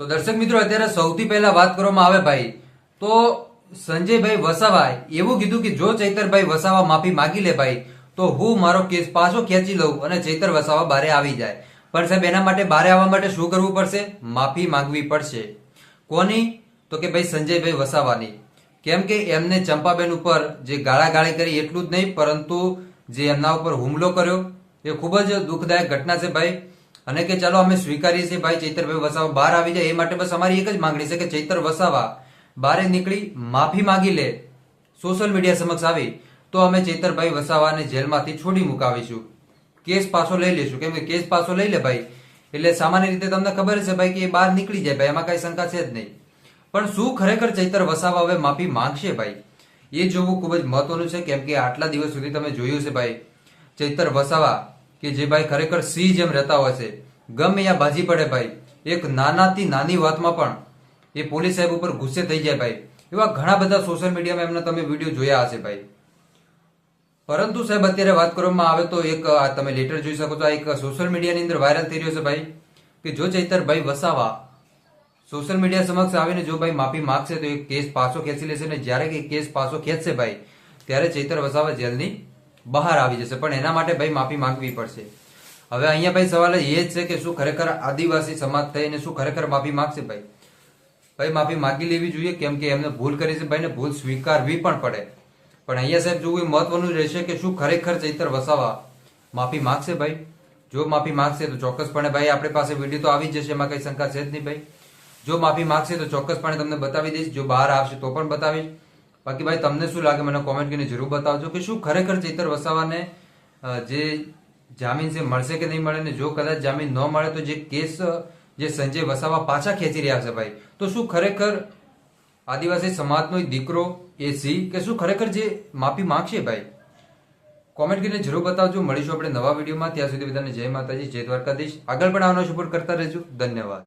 તો દર્શક મિત્રો, અત્યારે સૌથી પહેલા વાત કરવામાં આવે ભાઈ, તો સંજયભાઈ વસાવાએ એવું કીધું કે જો ચૈતરભાઈ વસાવા માફી માગી લે ભાઈ, તો હું મારો કેસ પાછો ખેંચી લઉં અને ચૈતર વસાવા બારે આવી જાય. પણ સાહેબ, એના માટે બારે આવવા માટે શું કરવું પડશે? માફી માંગવી પડશે. કોની? તો કે ભાઈ સંજયભાઈ વસાવાની. કેમ કે એમને ચંપાબેન ઉપર જે ગાળાગાળી કરી એટલું જ નહીં, પરંતુ જે એમના ઉપર હુમલો કર્યો, એ ખૂબ જ દુઃખદાયક ઘટના છે ભાઈ. અને કે ચાલો અમે સ્વીકારીએ છીએ, ભાઈ ચૈતરભાઈ વસાવા બહાર આવી જાય, એ માટે બસ અમારી એક જ માંગણી છે કે ચૈતર વસાવા બારે નીકળી માફી માંગી લે, સોશિયલ મીડિયા સમક્ષ આવી, તો અમે ચૈતરભાઈ વસાવાને જેલમાંથી છોડી મુકાવીશું. કેસ પાછો લઈ લેશું. કેમ કે કેસ પાછો લઈ લે ભાઈ. એટલે સામાન્ય રીતે તમને ખબર છે ભાઈ કે એ બહાર નીકળી જાય, ભાઈ, એમાં કઈ શંકા છે જ નહીં. પણ શું ખરેખર ચૈતર વસાવા હવે માફી માંગશે ભાઈ? એ જોવું ખૂબ જ મહત્વનું છે, કેમ કે આટલા દિવસ સુધી તમે જોયું છે ભાઈ, ચૈતર વસાવા કે જે ભાઈ ખરેખર સિંહ જેમ રહેતા હોય છે. ગમે યા બાજી પડે ભાઈ. એક નાનાથી નાની વાતમાં પણ એ પોલીસ સાહેબ ઉપર ગુસ્સે થઈ જાય ભાઈ. એવા ઘણા બધા સોશિયલ મીડિયામાં એમના તમે વીડિયો જોયા હશે ભાઈ. પરંતુ સાહેબ અત્યારે વાત કરવામાં આવે તો એક તમે લેટર જોઈ શકો છો, આ એક સોશિયલ મીડિયાની અંદર વાયરલ થઈ રહ્યો છે ભાઈ. કે જો ચૈતરભાઈ વસાવા સોશિયલ મીડિયા સમક્ષ આવીને જો ભાઈ માફી માગશે તો એ કેસ પાછો ખેંચી લેશે ને જ્યારે કે કેસ પાછો ખેંચશે ભાઈ, ત્યારે ચૈતર વસાવા જેલની બહાર આવી જશે. પણ એના માટે ભાઈ માફી માંગવી પડશે. હવે અહીંયા ભાઈ સવાલ એ જ છે કે શું ખરેખર આદિવાસી સમાજ થઈને શું ખરેખર માફી માંગશે ભાઈ? ભાઈ માફી માંગી લેવી જોઈએ કેમ કે એમને ભૂલ કરી છે ભાઈને ભૂલ સ્વીકારવી પણ પડે. પણ અહીંયા સાહેબ જોવું મહત્વનું રહેશે કે શું ખરેખર ચૈતર વસાવા માફી માંગશે ભાઈ? જો માફી માંગશે તો ચોક્કસપણે ભાઈ આપણી પાસે વીડિયો તો આવી જ જશે, એમાં કઈ શંકા છે જ નહીં ભાઈ. જો માફી માંગશે તો ચોક્કસપણે તમને બતાવી દઈશ. જો બહાર આવશે તો પણ બતાવીશ. બાકી ભાઈ, તમને શું લાગે? મને કોમેન્ટ કરીને જરૂર બતાવજો કે શું ખરેખર ચૈતર વસાવાને જે જામીન છે, મળશે કે નહીં મળે? ને જો કદાચ જામીન ન મળે, તો જે કેસ, જે સંજય વસાવા પાછા ખેંચી રહ્યા છે ભાઈ, તો શું ખરેખર આદિવાસી સમાજનો દીકરો, એ સી કે શું ખરેખર જે માફી માંગશે ભાઈ? કોમેન્ટ કરીને જરૂર બતાવજો. મળીશું આપણે નવા વિડીયોમાં. ત્યાં સુધી બધાને જય માતાજી, જય દ્વારકાધીશ. આગળ પણ આવવાનો સપોર્ટ કરતા રહેજો. ધન્યવાદ.